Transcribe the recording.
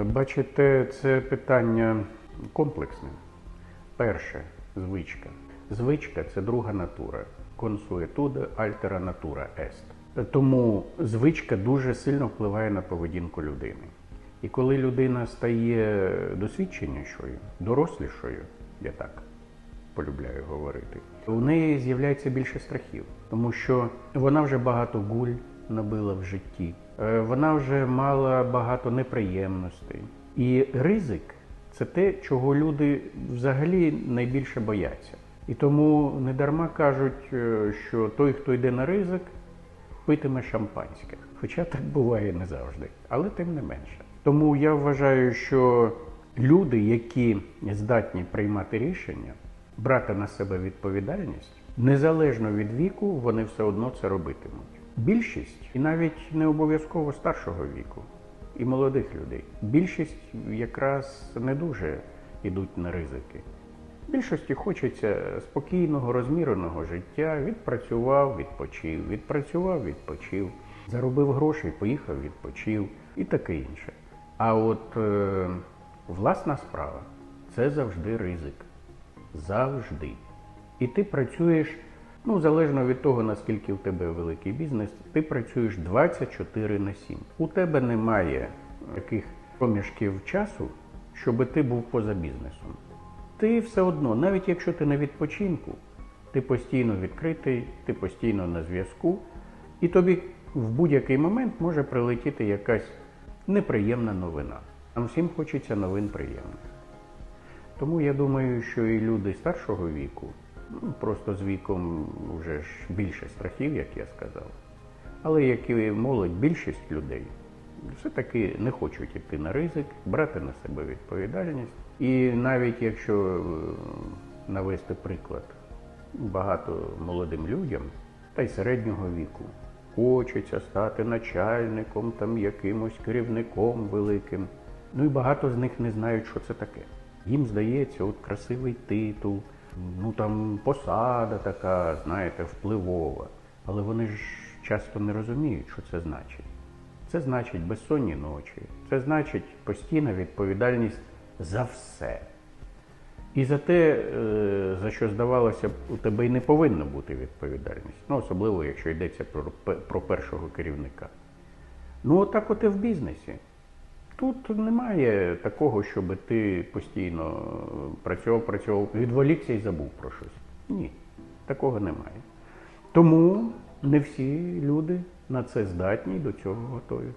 Е, Бачите, це питання комплексне. Перше звичка. Звичка це друга натура. Consuetude altera natura est. Тому звичка дуже сильно впливає на поведінку людини. І коли людина стає досвідченішою, дорослішою, я так полюбляю говорити, у неї з'являється більше страхів, тому що вона вже багато гуль набила в житті, е, вона вже мала багато неприємностей. І ризик це те, чого люди взагалі найбільше бояться. І тому недарма кажуть, е, що той, хто йде на ризик, питиме шампанське. Хоча так буває не завжди, але тим не менше. Тому я вважаю, що люди, які здатні приймати рішення, брати на себе відповідальність, незалежно від віку, вони все одно це робитимуть. Більшість, і навіть не обов'язково старшого віку, і молодих людей. Більшість якраз не дуже йдуть на ризики. Більшості хочеться спокійного, розміреного життя. Відпрацював, відпочив, відпрацював, відпочив, заробив грошей, поїхав, відпочив і таке інше. А от е, власна справа це завжди ризик. Завжди. І ти працюєш, ну, залежно від того, наскільки у тебе великий бізнес, ти працюєш 24 на 7. У тебе немає таких проміжків часу, щоб ти був поза бізнесом. Ти все одно, навіть якщо ти на відпочинку, ти постійно відкритий, ти постійно на зв'язку, і тобі в будь-який момент може прилетіти якась неприємна новина. Нам всім хочеться новин приємних. Тому я думаю, що і люди старшого віку, просто з віком вже ж більше страхів, як я сказав. Але як і молодь, більшість людей все-таки не хочуть йти на ризик, брати на себе відповідальність. І навіть якщо е, навести приклад, багато молодим людям, та й середнього віку, хочеться стати начальником, там якимось керівником великим. Ну і багато з них не знають, що це таке. Їм здається, от красивий титул, ну там посада така, знаєте, впливова. Але вони ж часто не розуміють, що це значить. Це значить безсонні ночі, це значить постійна відповідальність за все. І за те, е, за що здавалося у тебе й не повинна бути відповідальність. Ну, особливо, якщо йдеться про, про першого керівника. Ну, отак от і в бізнесі. Тут немає такого, щоб ти постійно працював, працював, відволікся і забув про щось. Ні, такого немає. Тому не всі люди на це здатні і до цього готові.